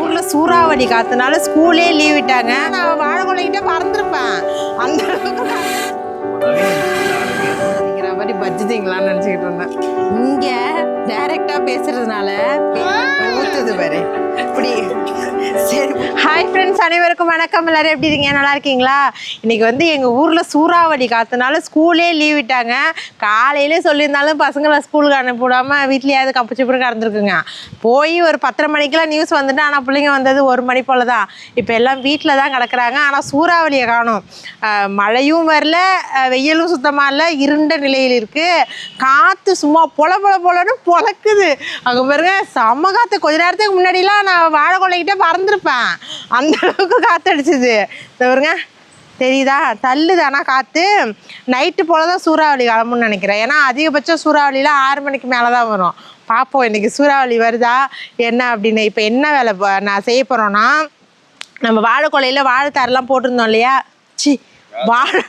ஊர்ல சூறாவளி காத்துனால ஸ்கூலே லீவ் விட்டாங்க. நான் வாழை கொள்ளைகிட்ட பறந்துருப்பேன். அந்த அளவுக்கு மாதிரி பஜ்ஜிங்களான்னு நினச்சிக்கிட்டு இருந்தேன். இங்க டைரக்டா பேசுறதுனால ஊத்துது பாரு. இப்படி சரி. ஹாய் ஃப்ரெண்ட்ஸ் அனைவருக்கும் வணக்கம். எல்லாரும் எப்படி இருக்கீங்க? நல்லா இருக்கீங்களா? இன்னைக்கு வந்து எங்கள் ஊரில் சூறாவளி காத்தனால ஸ்கூலே லீவ் விட்டாங்க. காலையிலே சொல்லியிருந்தாலும் பசங்களை ஸ்கூலுக்கு அனுப்பிவிடாமல் வீட்லேயாவது கப்பு சிப்புறு கடந்துருக்குங்க. போய் ஒரு பத்தரை மணிக்கெலாம் நியூஸ் வந்துட்டு ஆனால் பிள்ளைங்க வந்தது ஒரு மணி போல் தான் இப்போ எல்லாம் வீட்டில் தான் கிடக்குறாங்க. ஆனால் சூறாவளியை காணும். மழையும் வரல வெயிலும் சுத்தமாக இல்லை இருண்ட நிலையில் இருக்குது காற்று சும்மா பொல பொல பொலன்னு பொழக்குது அங்கே பாருங்க செம காற்று கொஞ்சம் நேரத்துக்கு முன்னாடிலாம் நான் வாழை கொள்ளைக்கிட்டே பறந்துருப்பேன். அந்த அளவுக்கு காற்றடிச்சிது பாருங்க. தெரியுதா? தள்ளுது. ஆனால் காற்று நைட்டு போல் தான் சூறாவளி கிளம்புன்னு நினைக்கிறேன். ஏன்னா அதிகபட்சம் சூறாவளிலாம் ஆறு மணிக்கு மேலே தான் வரும். பார்ப்போம். இன்னைக்கு சூறாவளி வருதா? என்ன அப்படின்னு. இப்போ என்ன வேலை நான் செய்ய போகிறோன்னா நம்ம வாழைக்கொலையில் வாழைத்தாரெல்லாம் போட்டிருந்தோம் இல்லையா? சி வாழை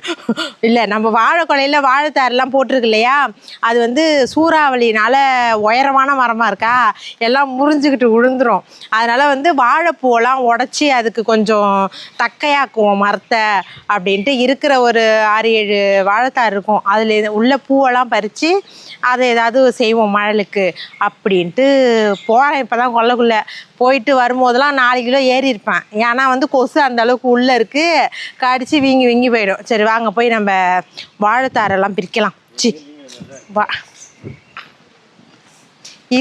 இல்லை நம்ம வாழைக்கொலையில் வாழைத்தாரெல்லாம் போட்டிருக்கு இல்லையா அது வந்து சூறாவளினால உயரமான மரமாக இருக்கா? எல்லாம் முறிஞ்சுக்கிட்டு விழுந்துரும் அதனால் வந்து வாழைப்பூவெல்லாம் உடச்சி அதுக்கு கொஞ்சம் தக்கையாக்குவோம் மரத்தை அப்படின்ட்டு இருக்கிற ஒரு ஆறு ஏழு வாழைத்தார் இருக்கும். அதில் உள்ள பூவெல்லாம் பறித்து அதை ஏதாவது செய்வோம் மழலுக்கு அப்படின்ட்டு போகிறேன் இப்போ தான் கொல்லக்குள்ளே போயிட்டு வரும்போதெல்லாம் நாலு கிலோ ஏறி இருப்பேன் ஏன்னா வந்து கொசு அந்த அளவுக்கு உள்ளே இருக்குது கடிச்சு வீங்கி வீங்கி போயிடும். சரி வாங்க போய் நம்ம வாழைத்தாரெல்லாம் பிரிக்கலாம். சி வா.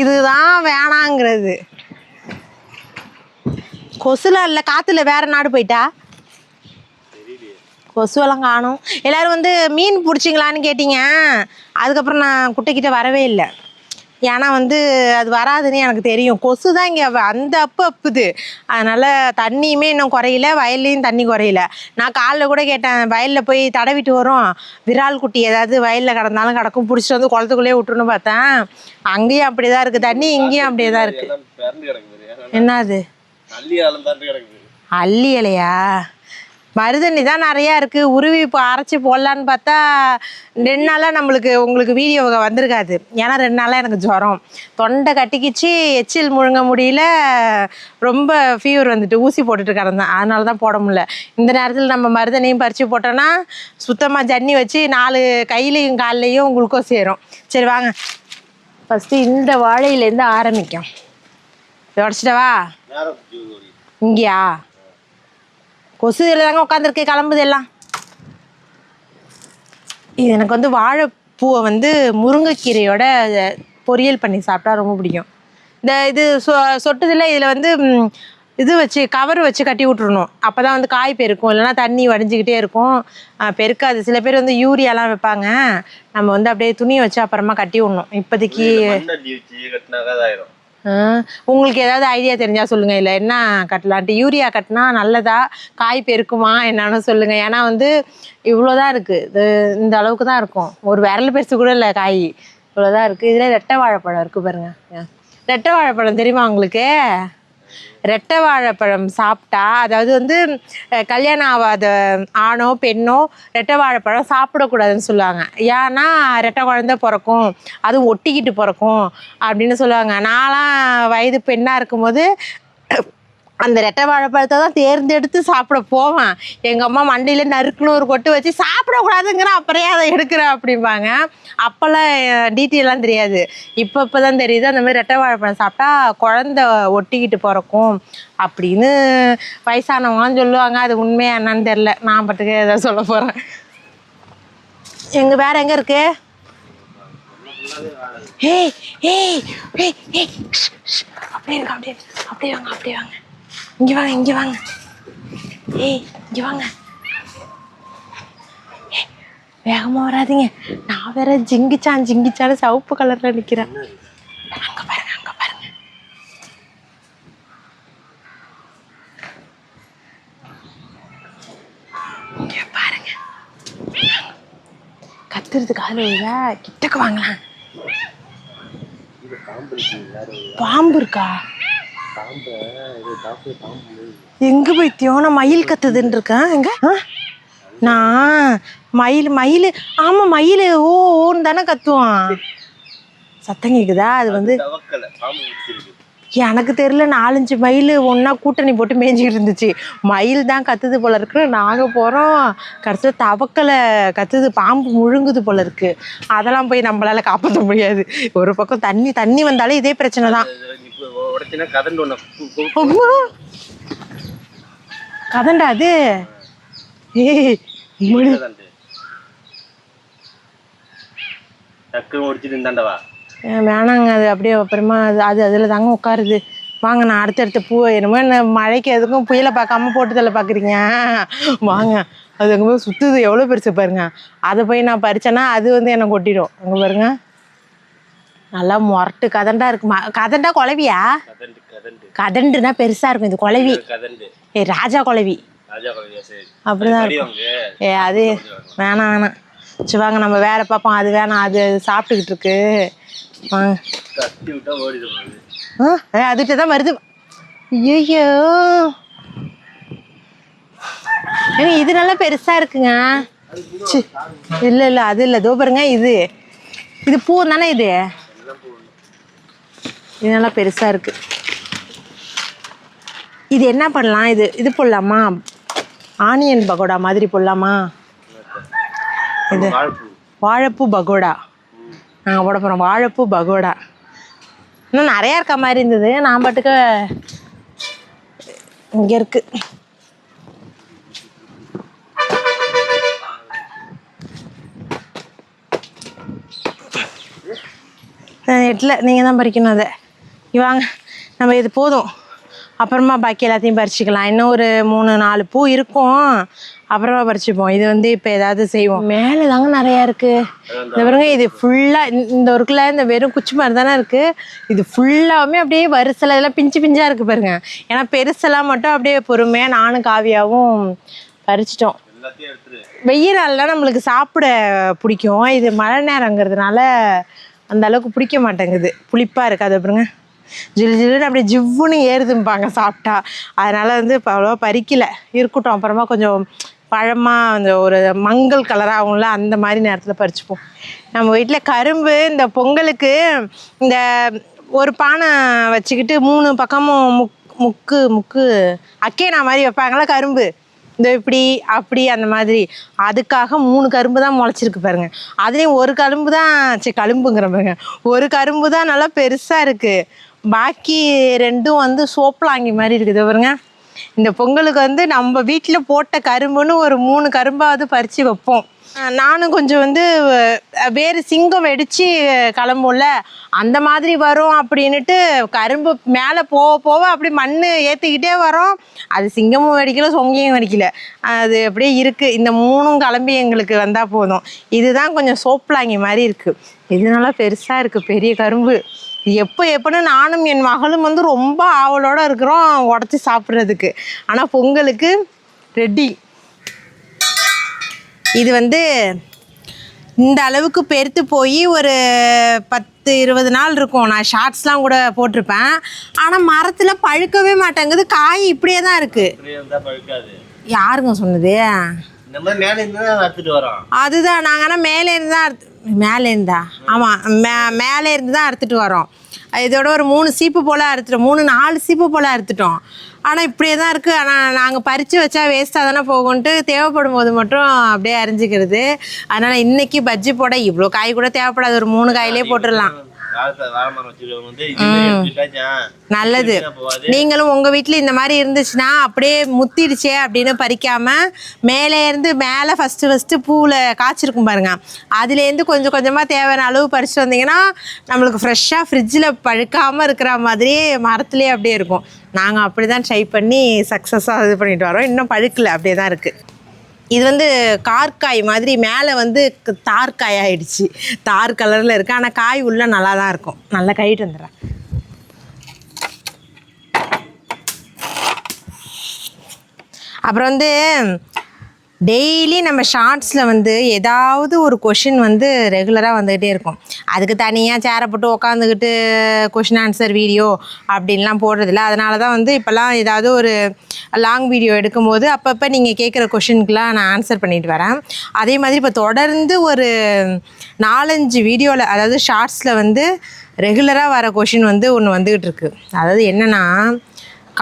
இதுதான் வேணாங்கிறது. கொசுலாம் இல்லை காற்றுல வேற நாடு போயிட்டா? கொசுவெல்லாம் காணும். எல்லாரும் வந்து மீன் பிடிச்சிங்களான்னு கேட்டீங்க. அதுக்கப்புறம் நான் குட்டைக்கிட்ட வரவே இல்லை. ஏன்னா வந்து அது வராதுன்னு எனக்கு தெரியும். கொசு தான் இங்கே அந்த அப்பு அப்புது. அதனால் தண்ணியுமே இன்னும் குறையல வயல்லையும் தண்ணி குறையல. நான் காலைல கூட கேட்டேன் வயலில் போய் தடவிட்டு வரும். விரால் குட்டி ஏதாவது வயலில் கிடந்தாலும் கிடக்கும் பிடிச்சிட்டு வந்து குளத்துக்குள்ளேயே விட்டுருன்னு பார்த்தேன். அங்கேயும் அப்படி தான் இருக்குது தண்ணி இங்கேயும் அப்படியே தான் இருக்குது என்னது? அள்ளி இலையா? மருதண்ணி தான் நிறையா இருக்குது உருவி இப்போ அரைச்சி போடலான்னு பார்த்தா ரெண்டு நாளாக நம்மளுக்கு உங்களுக்கு வீடியோ வந்திருக்காது. ஏன்னா ரெண்டு நாளாக எனக்கு ஜுரம். தொண்டை கட்டிக்கிச்சு எச்சில் முழுங்க முடியல ரொம்ப ஃபீவர் வந்துட்டு ஊசி போட்டுட்டு கிடந்தேன். அதனால தான் போட முடியல. இந்த நேரத்தில் நம்ம மருதண்ணியும் பறித்து போட்டோன்னா சுத்தமாக ஜன்னி வச்சு நாலு கையிலையும் கால்லையும் குளுக்கோஸ் ஏறும். சரி வாங்க. ஃபஸ்ட்டு இந்த வாழையிலேருந்து ஆரம்பிக்கும். உடச்சிட்டவா. இங்கேயா? கொசு இதில் தாங்க உட்காந்துருக்கு கிளம்புது எல்லாம் இது எனக்கு வந்து வாழைப்பூவை வந்து முருங்கைக்கீரையோட பொரியல் பண்ணி சாப்பிட்டா ரொம்ப பிடிக்கும். இந்த இது சொ சொட்டுதில் இதில் வந்து இது வச்சு கவர் வச்சு கட்டி விட்றணும் அப்போ தான் வந்து காய் பெருக்கும். இல்லைன்னா தண்ணி வடிஞ்சிக்கிட்டே இருக்கும். பெருக்காது. சில பேர் வந்து யூரியாலாம் வைப்பாங்க. நம்ம வந்து அப்படியே துணியை வச்சு அப்புறமா கட்டி விடணும். இப்போதைக்கு உங்களுக்கு ஏதாவது ஐடியா தெரிஞ்சால் சொல்லுங்கள் இல்லை என்ன கட்டலான்ட்டு. யூரியா கட்டினா நல்லதா? காய் பெருக்குமா? என்னன்னு சொல்லுங்கள் ஏன்னா வந்து இவ்வளோதான் இருக்குது இந்த அளவுக்கு தான் இருக்கும். ஒரு விரல் பெருசு கூட இல்லை காய். இவ்வளோதான் இருக்குது இதில் ரெட்டை வாழைப்பழம் இருக்குது பாருங்க. ரெட்டை வாழைப்பழம் தெரியுமா உங்களுக்கு? ரெட்டை வாழைப்பழம் சாப்பிட்டா அதாவது வந்து கல்யாணம் ஆகாத ஆணோ பெண்ணோ ரெட்டை வாழைப்பழம் சாப்பிடக்கூடாதுன்னு சொல்லுவாங்க. ஏன்னா ரெட்டை குழந்தை பிறக்கும் அதுவும் ஒட்டிக்கிட்டு பிறக்கும் அப்படின்னு சொல்லுவாங்க. நான்லாம் வயது பெண்ணாக இருக்கும்போது அந்த ரெட்டை வாழைப்பழத்தை தான் தேர்ந்தெடுத்து சாப்பிட போவேன். எங்கள் அம்மா மண்டையில் நறுக்குன்னு ஒரு கொட்டு வச்சு சாப்பிடக்கூடாதுங்கிற அப்புறம் அதை எடுக்கிறேன் அப்படிம்பாங்க. அப்போல்லாம் டீட்டெயிலாம் தெரியாது. இப்போ இப்போ தான் தெரியுது அந்த மாதிரி ரெட்டை வாழைப்பழம் சாப்பிட்டா குழந்த ஒட்டிக்கிட்டு பிறக்கும் அப்படின்னு வயசானவங்களாம் சொல்லுவாங்க. அது உண்மையாக என்னன்னு தெரில நான் பட்டுக்கு எதாவது சொல்ல போகிறேன் எங்கள் வேறு எங்கே இருக்கு? ஏய் ஏய் ஏய் ஏய் அப்படியே இருங்க அப்படியே அப்படியே வாங்க அப்படியே வாங்க. இங்கே வாங்க இங்கே வாங்க. ஏய் இங்கே வாங்க. வேகமா வராதீங்க. நான் வேற ஜிங்கிச்சான் ஜிங்கிச்சான் சிவப்பு கலர்ல நிக்கிறேன். அங்க பாருங்க அங்க பாருங்க. இங்க பாருங்க. கத்துறது காது விழுதா கிட்டக்கு வாங்கலாம். பாம்பு இருக்கா? எங்க போய்த்தியோ நான் மயில் கத்துதுன்னு இருக்கேன் எங்க? நான் மயில் மயில் ஆமா மயில் ஓ ஓன்னு தானே கத்துவான். சத்தம் கேக்குதா? அது வந்து எனக்கு தெரியல நாலஞ்சு மயில் ஒன்றா கூட்டணி போட்டு மேய்ஞ்சிக்கிட்டு இருந்துச்சு. மயில் தான் கத்துது போல இருக்கு. நாங்கள் போகிறோம் கடைசியில் தவக்கலை கத்துது பாம்பு முழுங்குது போல இருக்கு. அதெல்லாம் போய் நம்மளால காப்பாற்ற முடியாது. ஒரு பக்கம் தண்ணி தண்ணி வந்தாலே இதே பிரச்சனை தான். கதண்டா அது? ஏய் முடி டக்குன்னு ஒடிச்சிட்டு இருந்தாண்டவா வேணாங்க அது அப்படியே அப்புறமா அது அது அதில் தாங்க உட்காருது. வாங்க நான் அடுத்தடுத்த பூ என்னமோ என்ன மழைக்கு எதுக்கும் புயலை பார்க்காம போட்டுதல பார்க்குறீங்க? வாங்க அது எங்கே போய் சுற்றுது எவ்வளோ பெருசு பாருங்க. அதை போய் நான் பறிச்சேன்னா அது வந்து என்னை கொட்டிடும். அங்கே பாருங்க. நல்லா முரட்டு கதண்டா இருக்குமா கதண்டா குழவியா? கதண்டு கதண்டு. கதண்டுனா பெருசாக இருக்கும். இது குழவி. கதண்டு. ஏ ராஜா குழவி. சரி. அப்படிதான் இருக்கும். ஏ அது வேணாம் வேணாம். சரி வாங்க நம்ம வேற பார்ப்போம். அது வேணாம் அது அது சாப்பிட்டுக்கிட்டு இருக்கு. வாங்க ஆ அதுகிட்ட தான் வருது. ஐயோ ஏங்க இது நல்லா பெருசா இருக்குங்க. இல்லை இல்லை அது இல்லை. தோ பாருங்க இது. இது பூ தானே இது? இது நல்லா பெருசா இருக்கு. இது என்ன பண்ணலாம்? இது இது போடலாமா? ஆனியன் பகோடா மாதிரி போடலாமா? இது வாழைப்பூ பகோடா. நாங்கள் போட போகிறோம் வாழைப்பூ பகோடா. இன்னும் நிறையா இருக்க மாதிரி இருந்தது. நான் பாட்டுக்க இங்கே இருக்கு. எட்டில் நீங்கள் தான் பறிக்கணும் அதை. வாங்க. நம்ம இது போதும். அப்புறமா பாக்கி எல்லாத்தையும் பறிச்சுக்கலாம். இன்னும் ஒரு மூணு நாலு பூ இருக்கும். அப்புறமா பறிச்சுப்போம். இது வந்து இப்போ ஏதாவது செய்வோம். மேலே தாங்க நிறையா இருக்குது இந்த பாருங்க இது ஃபுல்லாக இந்த ஒருக்குள்ள இந்த வெறும் குச்சி மாதிரி தானே இருக்குது இது ஃபுல்லாகவுமே அப்படியே வரிசலை இதெல்லாம் பிஞ்சு பிஞ்சாக இருக்குது பாருங்க. ஏன்னா பெருசெல்லாம் மட்டும் அப்படியே பொறுமையாக நானும் காவியாவும் பறிச்சிட்டோம். வெயில் நாள்லாம் நம்மளுக்கு சாப்பிட பிடிக்கும். இது மழை நேரங்கிறதுனால அந்த அளவுக்கு பிடிக்க மாட்டேங்குது. புளிப்பாக இருக்குது அது பாருங்க. ஜிலு ஜிலுன்னு அப்படியே ஜிவ்வுன்னு ஏறுதும்பாங்க சாப்பிட்டா. அதனால் வந்து இப்போ அவ்வளோவா பறிக்கலை. இருக்கட்டும் அப்புறமா கொஞ்சம் பழமாக அந்த ஒரு மங்கள் கலராகும்ல அந்த மாதிரி நேரத்தில் பறிச்சுப்போம். நம்ம வீட்டில் கரும்பு இந்த பொங்கலுக்கு இந்த ஒரு பானை வச்சுக்கிட்டு மூணு பக்கமும் முக் முக்கு முக்கு அக்கேனா மாதிரி வைப்பாங்களா கரும்பு. இந்த இப்படி அப்படி அந்த மாதிரி. அதுக்காக மூணு கரும்பு தான் முளைச்சிருக்கு பாருங்க. அதுலேயும் ஒரு கரும்பு தான் சரி கரும்புங்கிற பாருங்க. ஒரு கரும்பு தான் நல்லா பெருசாக இருக்குது பாக்கி ரெண்டும் வந்து சோப்பலாங்கி மாதிரி இருக்குது. பாருங்க. இந்த பொங்கலுக்கு வந்து நம்ம வீட்டில் போட்ட கரும்புன்னு ஒரு மூணு கரும்பாவது பறித்து வைப்போம். நானும் கொஞ்சம் வந்து வேறு சிங்கம் வெடித்து கிளம்பும்ல அந்த மாதிரி வரும் அப்படின்னுட்டு கரும்பு மேலே போக போக அப்படி மண் ஏற்றிக்கிட்டே வரோம். அது சிங்கமும் வெடிக்கல சொங்கியும் வெடிக்கல. அது அப்படியே இருக்குது இந்த மூணும் கிளம்பி எங்களுக்கு வந்தால் போதும். இதுதான் கொஞ்சம் சோப்பலாங்கி மாதிரி இருக்குது இது நல்லா பெருசாக இருக்குது பெரிய கரும்பு. எப்போ எப்போன்னு நானும் என் மகளும் வந்து ரொம்ப ஆவலோடு இருக்கிறோம் உடச்சி சாப்பிட்றதுக்கு. ஆனால் பொங்கலுக்கு ரெடி இது வந்து இந்த அளவுக்கு பெருத்து போய் ஒரு பத்து இருபது நாள் இருக்கும். நான் ஷார்ட்ஸ்லாம் கூட போட்டிருப்பேன். ஆனால் மரத்தில் பழுக்கவே மாட்டேங்குது. காய் இப்படியே தான் இருக்குது யாருங்க சொன்னது? அதுதான். நாங்கள் ஆனால் மேலே இருந்து மேலே இருந்தா ஆமாம் மே மேலே இருந்து தான் அறுத்துட்டு வரோம். இதோட ஒரு மூணு சீப்பு போல் அறுத்துட்டோம். மூணு நாலு சீப்பு போல் அறுத்துட்டோம். ஆனால் இப்படியே தான் இருக்குது ஆனால் நாங்கள் பறித்து வச்சா வேஸ்ட்டாக தானே போகும்ன்ட்டு தேவைப்படும் போது மட்டும் அப்படியே அரிஞ்சிக்கிறது. அதனால் இன்னைக்கு பஜ்ஜி போட இவ்வளோ காய் கூட தேவைப்படாது. ஒரு மூணு காயிலே போட்டுடலாம். வச்சுருக்கவங்க வந்து இது நல்லது. நீங்களும் உங்கள் வீட்டில் இந்த மாதிரி இருந்துச்சுன்னா அப்படியே முத்திடுச்சே அப்படின்னு பறிக்காம மேலே இருந்து மேலே ஃபஸ்ட்டு ஃபஸ்ட்டு பூவில் காய்ச்சிருக்கும் பாருங்க. அதுலேருந்து கொஞ்சம் கொஞ்சமாக தேவையான அளவு பறிச்சுட்டு வந்தீங்கன்னா நம்மளுக்கு ஃப்ரெஷ்ஷாக ஃப்ரிட்ஜில் பழுக்காமல் இருக்கிற மாதிரி மரத்துலேயே அப்படியே இருக்கும். நாங்கள் அப்படி தான் ட்ரை பண்ணி சக்ஸஸாக இது பண்ணிட்டு வரோம். இன்னும் பழுக்கல அப்படியே தான் இருக்குது இது வந்து கார்காய் மாதிரி மேலே வந்து க- தார்காய் தார் கலரில் இருக்குது ஆனால் காய் உள்ளே நல்லா தான் இருக்கும். நல்லா கைட்டு வந்துடுறேன். அப்புறம் வந்து டெய்லி நம்ம ஷார்ட்ஸில் வந்து ஏதாவது ஒரு கொஷின் வந்து ரெகுலராக வந்துக்கிட்டே இருக்கும். அதுக்கு தனியாக சேரை போட்டு உக்காந்துக்கிட்டு கொஷின் ஆன்சர் வீடியோ அப்படின்லாம் போடுறதில்ல அதனால தான் வந்து இப்போல்லாம் ஏதாவது ஒரு லாங் வீடியோ எடுக்கும்போது அப்பப்போ நீங்கள் கேட்குற கொஷினுக்குலாம் நான் ஆன்சர் பண்ணிட்டு வரேன். அதே மாதிரி இப்போ தொடர்ந்து ஒரு நாலஞ்சு வீடியோவில் அதாவது ஷார்ட்ஸில் வந்து ரெகுலராக வர கொஷின் வந்து ஒன்று வந்துக்கிட்டு இருக்கு. அதாவது என்னென்னா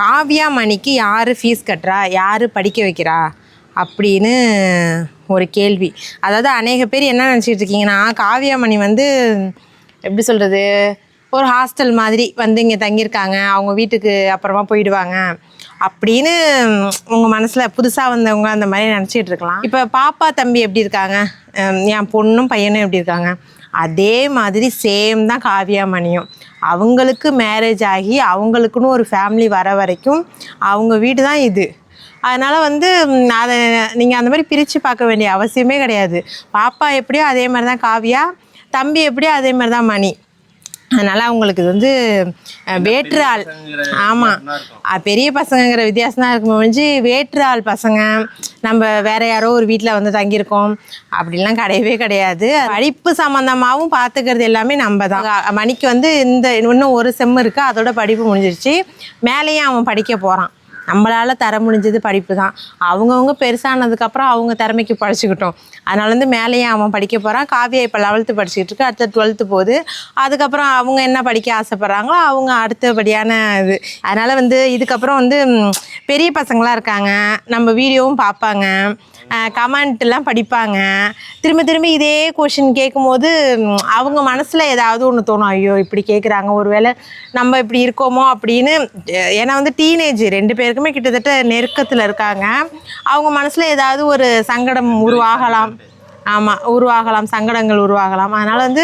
காவ்யா மணிக்கு யார் ஃபீஸ் கட்டுறா? யார் படிக்க வைக்கிறா? அப்படின்னு ஒரு கேள்வி. அதாவது அநேக பேர் என்ன நினச்சிட்டு இருக்கீங்கன்னா காவியாமணி வந்து எப்படி சொல்கிறது ஒரு ஹாஸ்டல் மாதிரி வந்து இங்கே தங்கியிருக்காங்க. அவங்க வீட்டுக்கு அப்புறமா போயிடுவாங்க. அப்படின்னு உங்கள் மனசில் புதுசாக வந்தவங்க அந்த மாதிரி நினச்சிட்டு இருக்கலாம். இப்போ பாப்பா தம்பி எப்படி இருக்காங்க? என் பொண்ணும் பையனும் எப்படி இருக்காங்க? அதே மாதிரி சேம் தான் காவியாமணியும். அவங்களுக்கு மேரேஜ் ஆகி அவங்களுக்குன்னு ஒரு ஃபேமிலி வர வரைக்கும் அவங்க வீடு தான் இது. அதனால் வந்து அதை நீங்கள் அந்த மாதிரி பிரித்து பார்க்க வேண்டிய அவசியமே கிடையாது. பாப்பா எப்படியோ அதே மாதிரி தான் காவியா தம்பி எப்படியோ அதே மாதிரி தான் மணி. அதனால் அவங்களுக்கு இது வந்து வேற்று ஆள் ஆமாம் பெரிய பசங்கங்கிற வித்தியாசம் தான் இருக்கும் முடிஞ்சு வேற்று ஆள் பசங்க நம்ம வேற யாரோ ஒரு வீட்டில் வந்து தங்கியிருக்கோம். அப்படிலாம் கிடையவே கிடையாது. படிப்பு சம்மந்தமாகவும் பார்த்துக்கிறது எல்லாமே நம்ம தான். மணிக்கு வந்து இந்த இன்னும் ஒரு செம்மு இருக்குது அதோட படிப்பு முடிஞ்சிருச்சு. மேலேயும் அவன் படிக்க போகிறான் நம்மளால் தர முடிஞ்சது படிப்பு தான் அவங்கவுங்க பெருசானதுக்கப்புறம் அவங்க திறமைக்கு படிச்சுக்கிட்டோம். அதனால வந்து மேலேயும் அவன் படிக்க போகிறான் காவியா இப்போ லெவல்த்து படிச்சுக்கிட்டு இருக்கு. அடுத்த டுவெல்த்து போகுது. அதுக்கப்புறம் அவங்க என்ன படிக்க ஆசைப்பட்றாங்களோ அவங்க அடுத்தபடியான இது. அதனால் வந்து இதுக்கப்புறம் வந்து பெரிய பசங்களாம் இருக்காங்க. நம்ம வீடியோவும் பார்ப்பாங்க கமெண்ட்லாம் படிப்பாங்க. திரும்ப திரும்ப இதே கொஷின் கேட்கும்போது அவங்க மனசில் ஏதாவது ஒன்று தோணும். ஐயோ இப்படி கேட்குறாங்க ஒருவேளை நம்ம இப்படி இருக்கோமோ அப்படின்னு. ஏன்னா வந்து டீனேஜ் ரெண்டு பேருக்கு பேருக்குமே கிட்டத்தட்ட நெருக்கத்தில் இருக்காங்க. அவங்க மனசில் ஏதாவது ஒரு சங்கடம் உருவாகலாம். ஆமாம் உருவாகலாம் சங்கடங்கள் உருவாகலாம். அதனால் வந்து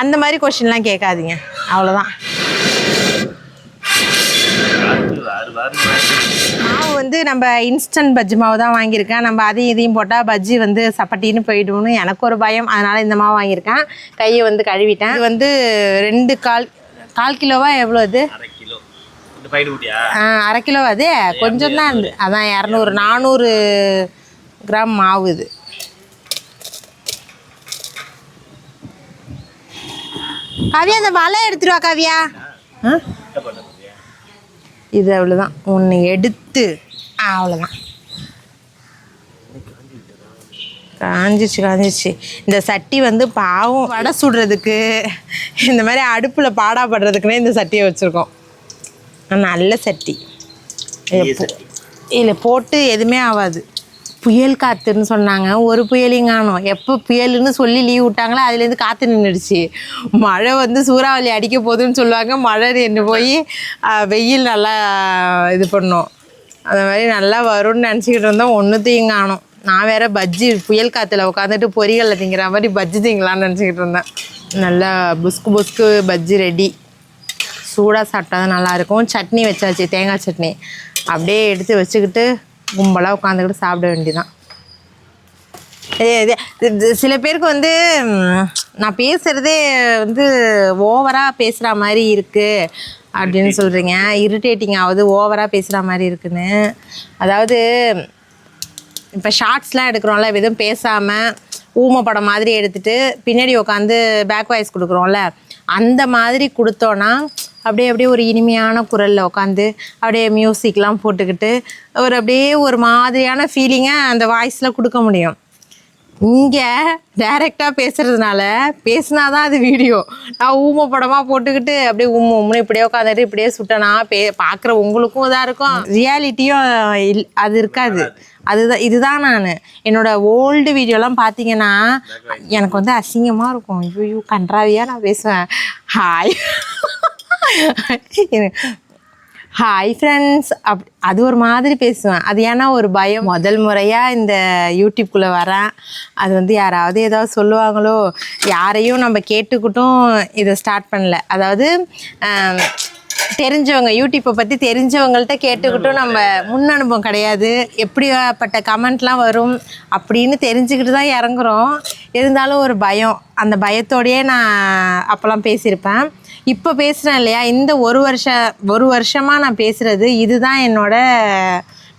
அந்த மாதிரி கொஷின்லாம் கேட்காதீங்க. அவ்வளோதான் மாவு வந்து நம்ம இன்ஸ்டன்ட் பஜ்ஜி மாவு தான் வாங்கியிருக்கேன். நம்ம அதையும் இதையும் போட்டால் பஜ்ஜி வந்து சப்பட்டின்னு போயிடும்னு எனக்கு ஒரு பயம். அதனால் இந்த மாவு வாங்கியிருக்கேன். கையை வந்து கழுவிட்டேன். இது வந்து ரெண்டு கால் கால் கிலோவா எவ்வளோ இது அரை கிலோ அது. கொஞ்சம் தான் இருந்து. அதான் இரநூறு நானூறு கிராம் மாவு இது. காவியா அந்த வலை எடுத்துட்டு வா காவியா. இது அவ்வளோதான் ஒன்று எடுத்து. அவ்வளோதான் காஞ்சிச்சு காஞ்சிச்சு இந்த சட்டி வந்து பாவம் வடை சுடுறதுக்கு. இந்த மாதிரி அடுப்பில் பாடாப்படுறதுக்குனே இந்த சட்டியை வச்சுருக்கோம். நல்ல சட்டி. இல்லை போட்டு எதுவுமே ஆகாது புயல் காற்றுன்னு சொன்னாங்க. ஒரு புயலையும் காணோம். எப்போ புயலுன்னு சொல்லி லீவ் விட்டாங்களோ அதுலேருந்து காற்று நின்றுடுச்சு மழை வந்து சூறாவளி அடிக்க போகுதுன்னு சொல்லுவாங்க. மழை நின்று போய் வெயில் நல்லா இது பண்ணோம். அந்த மாதிரி நல்லா வரும்னு நினச்சிக்கிட்டு இருந்தோம். ஒன்றுத்தையும் காணோம். நான் வேற பஜ்ஜி புயல் காற்றுல உட்காந்துட்டு பொரியலில் திங்கிற மாதிரி பஜ்ஜி திங்கலான்னு நினச்சிக்கிட்டு இருந்தேன். நல்லா புஸ்கு புஸ்கு பஜ்ஜி ரெடி சூடாக சாப்பிட்டா தான் நல்லாயிருக்கும். சட்னி வச்சாச்சு தேங்காய் சட்னி. அப்படியே எடுத்து வச்சுக்கிட்டு கும்பலாக உட்காந்துக்கிட்டு சாப்பிட வேண்டியதான் இது- இது- இது சில பேருக்கு வந்து நான் பேசுகிறதே வந்து ஓவராக பேசுகிற மாதிரி இருக்குது அப்படின்னு சொல்கிறீங்க இரிட்டேட்டிங் ஆகுது ஓவராக பேசுகிற மாதிரி இருக்குன்னு. அதாவது இப்போ ஷார்ட்ஸ்லாம் எடுக்கிறோம்ல எதுவும் பேசாமல் ஊமை படம் மாதிரி எடுத்துட்டு பின்னாடி உட்காந்து பேக் வாய்ஸ் கொடுக்குறோம்ல அந்த மாதிரி கொடுத்தோன்னா அப்படியே அப்படியே ஒரு இனிமையான குரலில் உட்காந்து அப்படியே மியூசிக்லாம் போட்டுக்கிட்டு ஒரு அப்படியே ஒரு மாதிரியான ஃபீலிங்கை அந்த வாய்ஸில் கொடுக்க முடியும். இங்கே டைரெக்டாக பேசுகிறதுனால பேசினாதான் அது வீடியோ நான் ஊமை படமாக போட்டுக்கிட்டு அப்படியே உம்மு உம்முன்னு இப்படியே உட்காந்துட்டு இப்படியே சுட்டனா பே பார்க்குற உங்களுக்கும் இதாக இருக்கும். ரியாலிட்டியும் இல் அது இருக்காது. அதுதான் இதுதான் நான். என்னோட ஓல்டு வீடியோலாம் பார்த்தீங்கன்னா எனக்கு வந்து அசிங்கமாக இருக்கும். ஐயோ கன்றாவியாக நான் பேசுவேன். ஹாய் ஹாய் ஃப்ரெண்ட்ஸ் அப் அது ஒரு மாதிரி பேசுவேன். அது ஏன்னா ஒரு பயம். முதல் முறையாக இந்த யூடியூப்குள்ளே வரேன். அது வந்து யாராவது ஏதாவது சொல்லுவாங்களோ யாரையும் நம்ம கேட்டுக்கிட்டும் இதை ஸ்டார்ட் பண்ணல. அதாவது தெரிஞ்சவங்க யூடியூப்பை பற்றி தெரிஞ்சவங்கள்ட்ட கேட்டுக்கிட்டும் நம்ம முன் அனுபவம் கிடையாது. எப்படிப்பட்ட கமெண்ட்லாம் வரும் அப்படின்னு தெரிஞ்சுக்கிட்டு தான் இறங்குறோம். இருந்தாலும் ஒரு பயம். அந்த பயத்தோடையே நான் அப்போல்லாம் பேசியிருப்பேன். இப்போ பேசுகிறேன் இல்லையா? இந்த ஒரு வருஷம் ஒரு வருஷமாக நான் பேசுகிறது இதுதான் என்னோட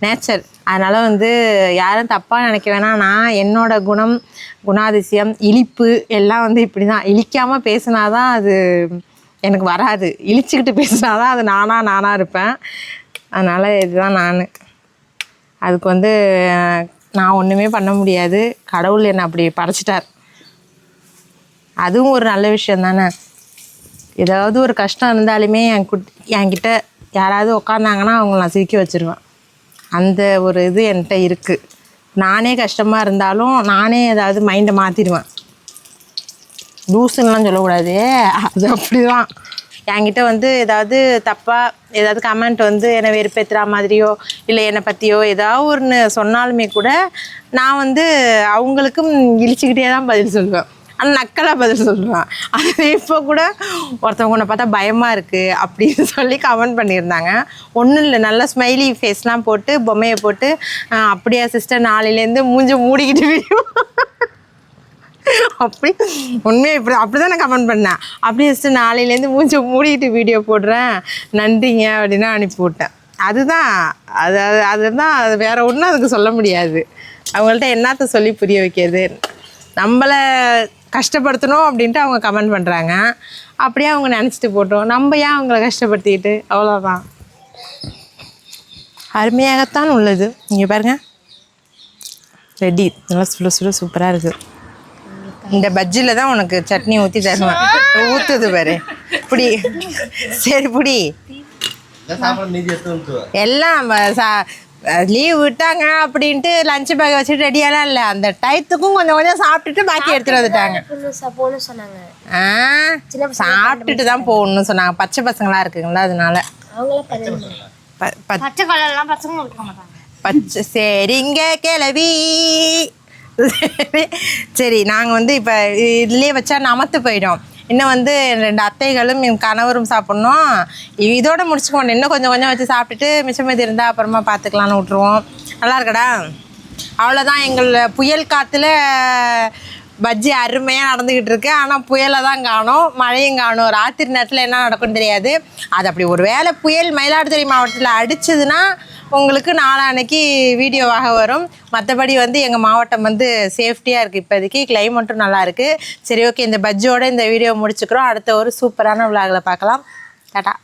நேச்சர் அதனால் வந்து யாரும் தப்பாக நினைக்க வேணாம். நான் என்னோட குணம் குணாதிசயம் இழிப்பு எல்லாம் வந்து இப்படி தான் இழிக்காமல் பேசினாதான் அது எனக்கு வராது. இழிச்சுக்கிட்டு பேசினாதான் அது நானாக நானாக இருப்பேன். அதனால் இதுதான் நான். அதுக்கு வந்து நான் ஒன்றுமே பண்ண முடியாது. கடவுள் என்னை அப்படி படைச்சிட்டார். அதுவும் ஒரு நல்ல விஷயம் தானே? ஏதாவது ஒரு கஷ்டம் இருந்தாலுமே என் குட் என்கிட்ட யாராவது உக்காந்தாங்கன்னா அவங்கள நான் சிரிக்க வச்சிருவேன். அந்த ஒரு இது என்கிட்ட இருக்குது நானே கஷ்டமாக இருந்தாலும் நானே ஏதாவது மைண்டை மாற்றிடுவேன் லூசுன்னெலாம் சொல்லக்கூடாது. அது அப்படிதான். என்கிட்ட வந்து ஏதாவது தப்பாக ஏதாவது கமெண்ட் வந்து என்னை வெறுப்பேற்றுற மாதிரியோ இல்லை என்னை பற்றியோ ஏதாவது ஒன்று சொன்னாலுமே கூட நான் வந்து அவங்களுக்கும் இழிச்சிக்கிட்டே தான் பதில் சொல்லுவேன். ஆனால் நக்கலாக பதில் சொல்லுவேன் அது இப்போ கூட ஒருத்தவங்க உன்னை பார்த்தா பயமாக இருக்குது அப்படின்னு சொல்லி கமெண்ட் பண்ணியிருந்தாங்க. ஒன்றும் இல்லை நல்ல ஸ்மைலி ஃபேஸ்லாம் போட்டு பொம்மையை போட்டு அப்படியா சிஸ்டர் நாளையிலேருந்து மூஞ்ச மூடிக்கிட்டு வீடியோ அப்படி உண்மையாக இப்படி அப்படி தான் நான் கமெண்ட் பண்ணேன். அப்படியே ஃபஸ்ட்டு நாளையிலேருந்து மூஞ்சி மூடிக்கிட்டு வீடியோ போடுறேன். நன்றிங்க அப்படின்னு அனுப்பி விட்டேன். அதுதான் அது அது அதுதான் அது வேற ஒன்றும் அதுக்கு சொல்ல முடியாது. அவங்கள்ட்ட என்னத்த சொல்லி புரிய வைக்கிறது? நம்மளை கஷ்டப்படுத்தணும் அப்படின்ட்டு அவங்க கமெண்ட் பண்ணுறாங்க அப்படியே அவங்க நினச்சிட்டு போட்டோம். நம்ம ஏன் அவங்கள கஷ்டப்படுத்திக்கிட்டு? அவ்வளோதான் அருமையாகத்தான் உள்ளது. இங்கே பாருங்க. ரெடி நல்லா சுட சுட சூப்பராக இருக்குது இந்த பஜ்ஜியில் தான் உனக்கு சட்னி ஊற்றி தருவேன். ஊற்றுது பாரு. புடி. சரி புடி. எல்லாம் லீவ் விட்டாங்க அப்படின்ட்டு லஞ்ச் பேக் வச்சுட்டு ரெடியாலாம் இல்லை. அந்த டயத்துக்கும் கொஞ்சம் கொஞ்சம் சாப்பிட்டுட்டு பாக்கி எடுத்துகிட்டு வந்துட்டாங்க. போன்னு சொன்னாங்க. ஆ சாப்பிட்டுட்டு தான் போகணும்னு சொன்னாங்க. பச்சை பசங்களாம் இருக்குங்களா அதனால. பச்சை கலர்லாம் பசங்க பச்சை சரிங்க கிளவி சரி சரி நாங்கள் வந்து இப்போ இதுலேயே வச்சா நமத்து போயிடும். இன்னும் வந்து ரெண்டு அத்தைகளும் என் கணவரும் சாப்பிட்ணும். இதோட முடிச்சுக்க இன்னும் கொஞ்சம் கொஞ்சம் வச்சு சாப்பிட்டுட்டு மிச்சம் மீதி இருந்தால் அப்புறமா பார்த்துக்கலான்னு விட்ருவோம் நல்லா இருக்கடா? அவ்வளோதான் எங்களை புயல் காற்றுல பஜ்ஜி அருமையாக நடந்துக்கிட்டு இருக்கு. ஆனால் புயலை தான் காணும். மழையும் காணும். ராத்திரி நேரத்தில் என்ன நடக்கும்னு தெரியாது. அது அப்படி ஒரு வேளை புயல் மயிலாடுதுறை மாவட்டத்தில் அடிச்சதுன்னா உங்களுக்கு நாளான்னைக்கு வீடியோவாக வரும். மற்றபடி வந்து எங்கள் மாவட்டம் வந்து சேஃப்டியாக இருக்குது இப்போதைக்கு. கிளைமேட்டும் நல்லாயிருக்கு சரி ஓகே இந்த பஜ்ஜோடு இந்த வீடியோ முடிச்சுக்கிறோம். அடுத்த ஒரு சூப்பரான விழாவில் பார்க்கலாம். டாட்டா